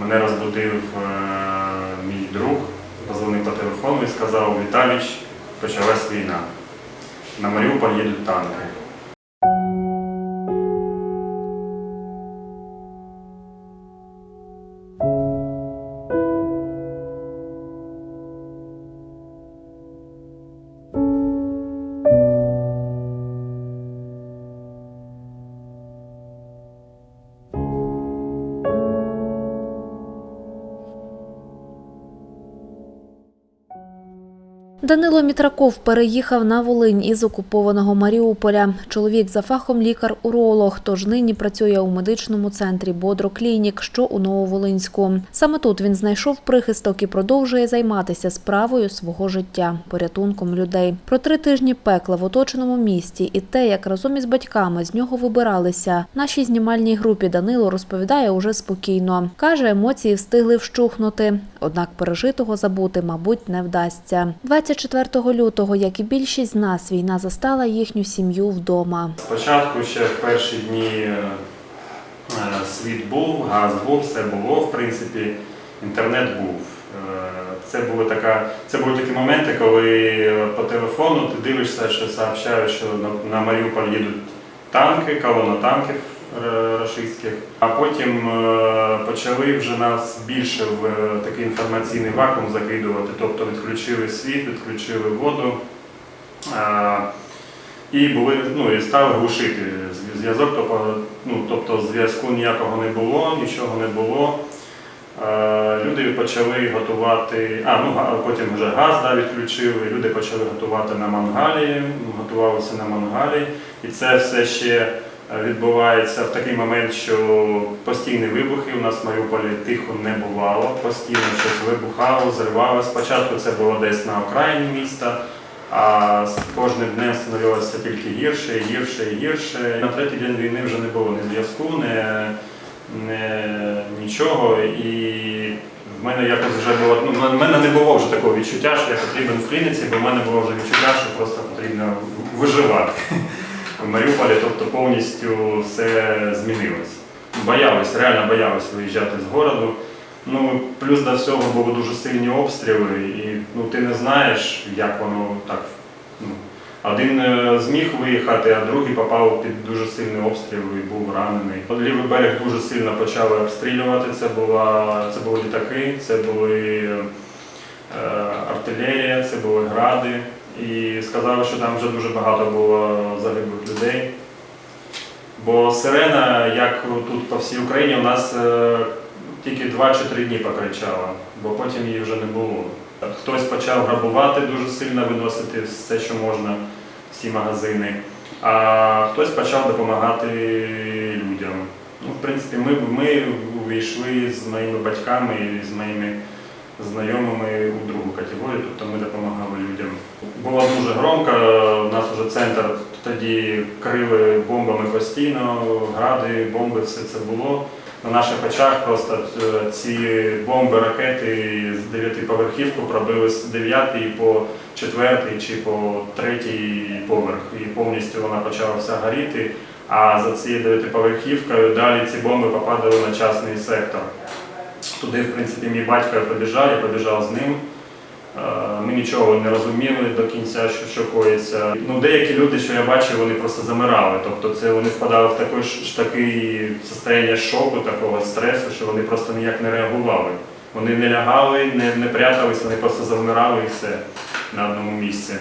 Мене розбудив е, мій друг, позвонив по телефону і сказав, Віталіч, почалась війна. На Маріуполь їдуть танки. Данило Мітраков переїхав на Волинь із окупованого Маріуполя. Чоловік за фахом лікар-уролог, тож нині працює у медичному центрі Бодроклінік, що у Нововолинську. Саме тут він знайшов прихисток і продовжує займатися справою свого життя, порятунком людей. Про три тижні пекла в оточеному місті і те, як разом із батьками з нього вибиралися. Нашій знімальній групі Данило розповідає уже спокійно. Каже, емоції встигли вщухнути, однак пережитого забути, мабуть, не вдасться. 24 лютого, як і більшість з нас, війна застала їхню сім'ю вдома. Спочатку ще в перші дні е, е, світ був, газ був, все було, в принципі, інтернет був. Е, Це були, така, це були такі моменти, коли по телефону ти дивишся, що сообщають, що на, Маріуполь їдуть танки, колона танків е, рашистських. А потім е, почали вже нас більше в е, такий інформаційний вакуум закидувати, тобто відключили світ, відключили воду. Е, і були, ну, і стали глушити зв'язок, тобто, ну, тобто зв'язку ніякого не було, нічого не було. Люди почали готувати, а ну потім вже газ да, відключили, люди почали готувати на мангалі, готувалися на мангалі. І це все ще відбувається в такий момент, що постійні вибухи у нас в Маріуполі тихо не бувало, постійно щось вибухало, зривалося. Спочатку це було десь на окраїні міста. А з кожним днем становилося тільки гірше, гірше і гірше. На третій день війни вже не було ні зв'язку, ні, ні нічого. І в мене якось вже було. Ну, в мене не було вже такого відчуття, що я потрібен в клініці, бо в мене було вже відчуття, що просто потрібно виживати Маріуполі, тобто повністю все змінилось. Боялись, реально боялись виїжджати з городу. Ну, плюс до всього були дуже сильні обстріли, і ну, ти не знаєш, як воно так. Ну, один е, зміг виїхати, а другий попав під дуже сильний обстріл і був ранений. Лівий берег дуже сильно почали обстрілювати. Це, була, це були літаки, це були е, артилерія, це були гради. І сказали, що там вже дуже багато було загиблих людей. Бо сирена, як тут по всій Україні, у нас е, тільки 2 чи 3 дні покричала, бо потім її вже не було. Хтось почав грабувати дуже сильно, виносити все, що можна, всі магазини, а хтось почав допомагати людям. Ну, в принципі, ми, ми увійшли з моїми батьками і з моїми знайомими у другу категорію, тобто ми допомагали людям. Було дуже громко, у нас вже центр тоді крили бомбами постійно, гради, бомби, все це було. На наших очах просто е, ці бомби, ракети з 9 поверхівку пробили з 9 по 4 чи по 3 поверх. І повністю вона почала вся горіти. А за цією 9 поверхівкою далі ці бомби попадали на частний сектор. Туди, в принципі, мій батько побіжав, я побіжав з ним. Е, Ми нічого не розуміли до кінця, що, що коїться. Ну, деякі люди, що я бачив, вони просто замирали. Тобто це вони впадали в такий, такий состояння шоку, такого стресу, що вони просто ніяк не реагували. Вони не лягали, не, не прятались, вони просто завмирали і все на одному місці.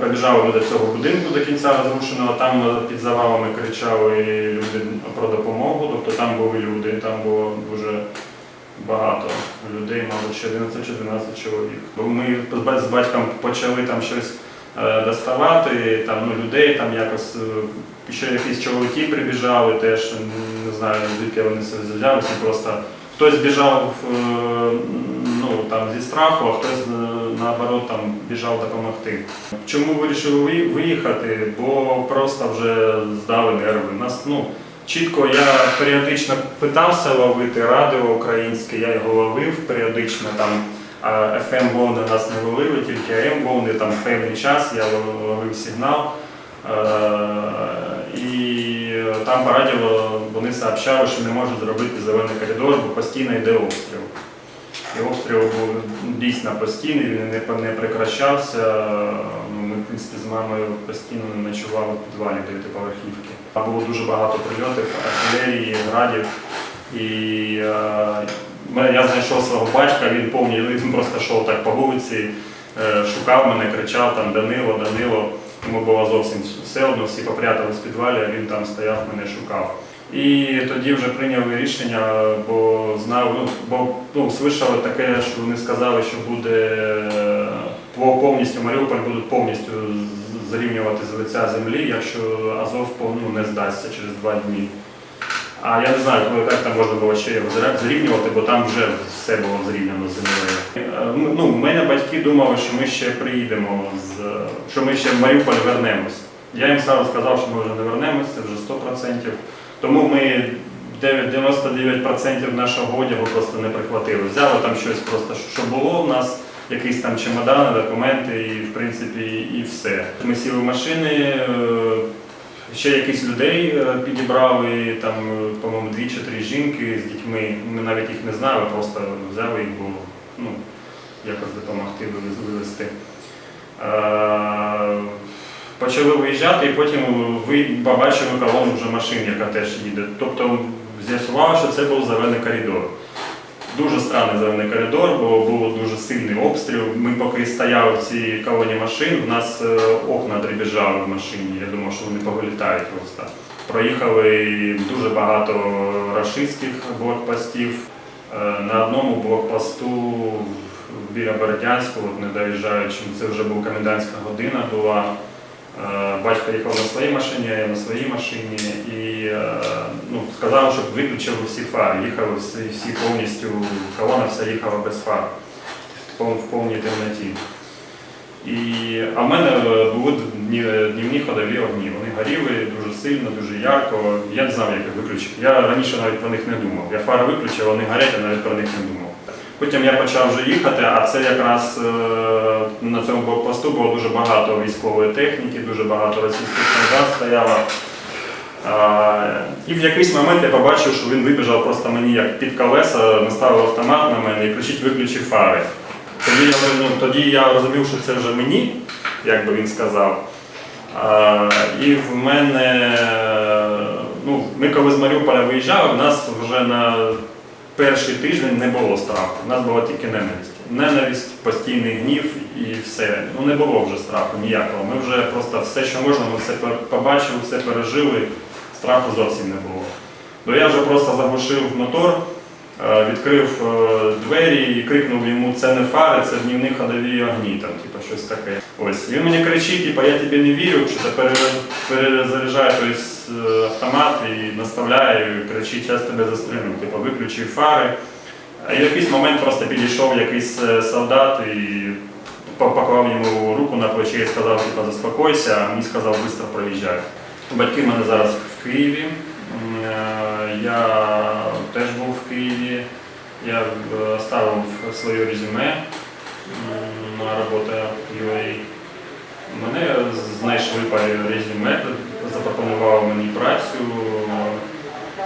Побіжали до цього будинку до кінця розрушеного, там під завалами кричали люди про допомогу, тобто там були люди, там було дуже багато людей, мабуть, ще 11 чи 12 чоловік. Ми з батьком почали там щось е, доставати, там, ну, людей там якось, е, ще якісь чоловіки прибіжали теж, не знаю, звідки вони це взялися, просто хтось біжав е, ну, там, зі страху, а хтось наоборот там біжав допомогти. Чому вирішили виїхати? Бо просто вже здали нерви. Нас, ну, Чітко я періодично питався ловити радіо українське, я його ловив періодично там. fm волни нас не ловили, тільки AM волни там певний час я ловив сигнал. Е, І там по радіо вони сообщали, що не можуть зробити зелений коридор, бо постійно йде обстріл. І обстріл був дійсно постійний, він не, прекращався. Ну, ми, в принципі, з мамою постійно ночували в підвалі дев'ятиповерхівки. Було дуже багато прильотів, артилерії, градів. І е, я знайшов свого батька, він повністю він просто йшов так по вулиці, е, шукав мене, кричав там Данило, Данило. Йому було зовсім все одно, всі попрятались в підвалі, а він там стояв, мене шукав. І тоді вже прийняли рішення, бо знав, ну, бо ну, слышали таке, що вони сказали, що буде е, повністю Маріуполь будуть повністю зрівнювати з лиця землі, якщо Азов ну, не здасться через два дні. А я не знаю, коли як там можна було ще його зрівнювати, бо там вже все було зрівняно з землею. Е, ну, мене батьки думали, що ми ще приїдемо, з, що ми ще в Маріуполь вернемось. Я їм сразу сказав, що ми вже не вернемось, це вже 100%. Тому ми 99% нашого одягу просто не прихватили. Взяли там щось просто, що було в нас, якісь там чемодани, документи і в принципі і все. Ми сіли в машини, е, ще якісь людей е, підібрали, там, по-моєму, дві чи три жінки з дітьми. Ми навіть їх не знали, просто взяли їх, бо ну, якось допомогти вивезти. Почали виїжджати, і потім ви побачили колону вже машин, яка теж їде. Тобто з'ясувало, що це був зелений коридор. Дуже странний зелений коридор, бо був дуже сильний обстріл. Ми поки стояли в цій колоні машин, у нас е, окна дребіжали в машині. Я думав, що вони повилітають просто. Проїхали дуже багато рашистських блокпостів. Е, На одному блокпосту біля Бородянського, не доїжджаючи, це вже була комендантська година була. Е, Батько їхав на своїй машині, я на своїй машині і е, ну, сказав, щоб виключили всі фари. Їхали всі, всі повністю, колона вся їхала без фар в повній темноті. І, а в мене е, були дні- днівні ходові огні. Вони горіли дуже сильно, дуже ярко. Я не знав, як їх виключити. Я раніше навіть про них не думав. Я фари виключив, вони горять, я навіть про них не думав. Потім я почав вже їхати, а це якраз е, на цьому блокпосту було дуже багато військової техніки, дуже багато російських солдат стояло. І в якийсь момент я побачив, що він вибіжав просто мені як під колеса, наставив автомат на мене і кричить виключи фари. Тоді я, ну, тоді я розумів, що це вже мені, як би він сказав. І в мене, ну, ми коли з Маріуполя виїжджали, у нас вже на перший тиждень не було страху. У нас була тільки ненависть. Ненависть, постійний гнів і все. Ну не було вже страху ніякого. Ми вже просто все, що можна, ми все побачили, все пережили. Страху зовсім не було. Бо я вже просто заглушив мотор, відкрив е, двері і крикнув йому, це не фари, це днівні ходові огні, там, типу, щось таке. Ось. Він мені кричить, типу, я тобі не вірю, що пере- перезаряджає тобто, е, автомат і наставляє, і кричить, зараз тебе застрелю, типу, виключив фари. А в якийсь момент просто підійшов якийсь е, солдат і по- поклав йому руку на плече і сказав, типу, заспокойся, а мені сказав, швидко проїжджай. Батьки в мене зараз в Києві. Е, Я теж був в Києві. Я е, ставив своє резюме на роботу UA. Мене знайшли по резюме, запропонували мені працю. Е,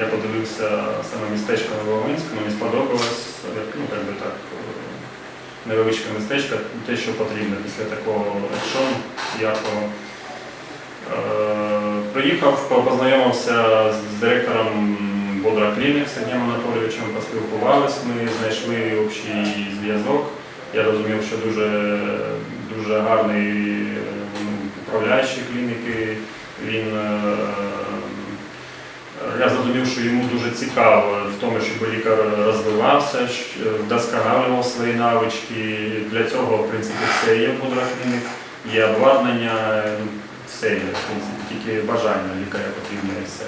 Я подивився саме містечко Нововолинське, мені сподобалось. Ну, як би так, е, невеличке містечко, те, що потрібно після такого екшону яркого. Приїхав, познайомився з директором Бодра Клінік Сергієм Анатолійовичем, поспілкувалися, ми знайшли общий зв'язок. Я розумів, що дуже, дуже гарний е, ну, управляючий клініки. Він, е, я зрозумів, що йому дуже цікаво в тому, щоб лікар розвивався, вдосконалював свої навички. Для цього, в принципі, все є Бодра Клінік, є обладнання, ну, все є, в принципі, тільки бажання лікаря потрібне і все.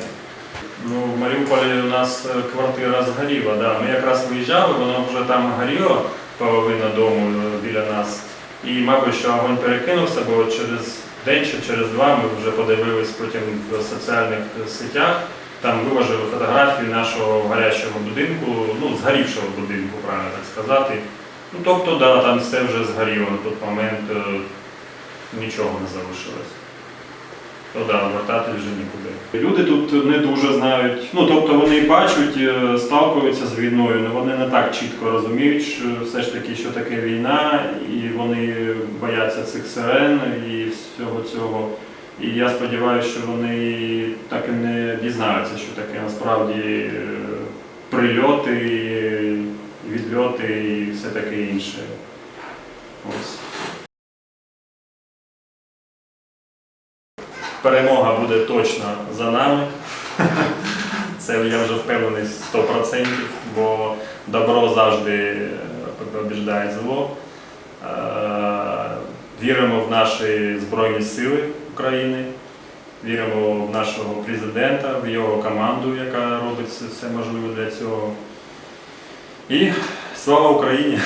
Ну, в Маріуполі у нас е, квартира згоріла, да. Ми якраз виїжджали, воно вже там горіло, половина дому е, біля нас. І, мабуть, що огонь перекинувся, бо через день чи через два ми вже подивились потім в соціальних сетях. Там виложили фотографії нашого гарячого будинку, ну, згорівшого будинку, правильно так сказати. Ну, тобто, да, там все вже згоріло на той момент, е, нічого не залишилось. То да, вертати вже нікуди. Люди тут не дуже знають, ну тобто вони бачать, е, сталкуються з війною, але вони не так чітко розуміють, що все ж таки, що таке війна, і вони бояться цих сирен і всього цього. І я сподіваюся, що вони так і не дізнаються, що таке насправді е, прильоти, відльоти і все таке інше. Ось. Перемога буде точно за нами. Це я вже впевнений 100%, бо добро завжди побіждає зло. Е, Віримо в наші Збройні Сили України, віримо в нашого президента, в його команду, яка робить все можливе для цього. І слава Україні!